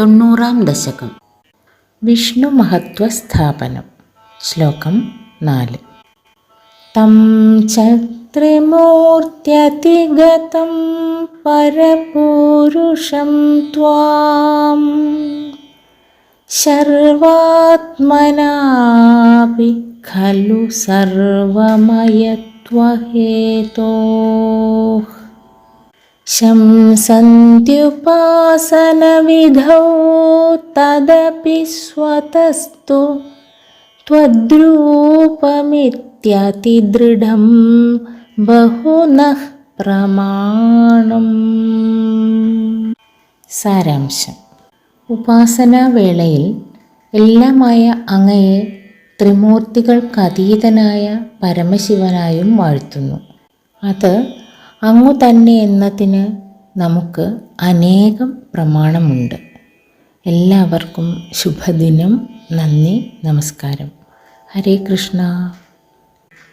തൊണ്ണൂറാം ദശകം വിഷ്ണു മഹത്വസ്ഥാപനം ശ്ലോകം നാല് തം ചത്രിമൂർത്യതിഗതം പരപൂരുഷം ത്വാം സർവാത്മനാപി ഖലു സർവമയത്വഹേതോഃ शंसन्त्युपासनविधौ तदपि स्वतस्तु त्वद्रूपमित्यतिदृढं बहुनः പ്രമാണം സാരാംശം ഉപാസനാവേളയിൽ എല്ലാമായ അങ്ങയെ ത്രിമൂർത്തികൾക്കതീതനായ പരമശിവനായും വാഴ്ത്തുന്നു അത് അങ്ങു തന്നെ എന്നതിന് നമുക്ക് അനേകം പ്രമാണമുണ്ട്. എല്ലാവർക്കും ശുഭദിനം. നന്ദി. നമസ്കാരം. ഹരേ കൃഷ്ണ.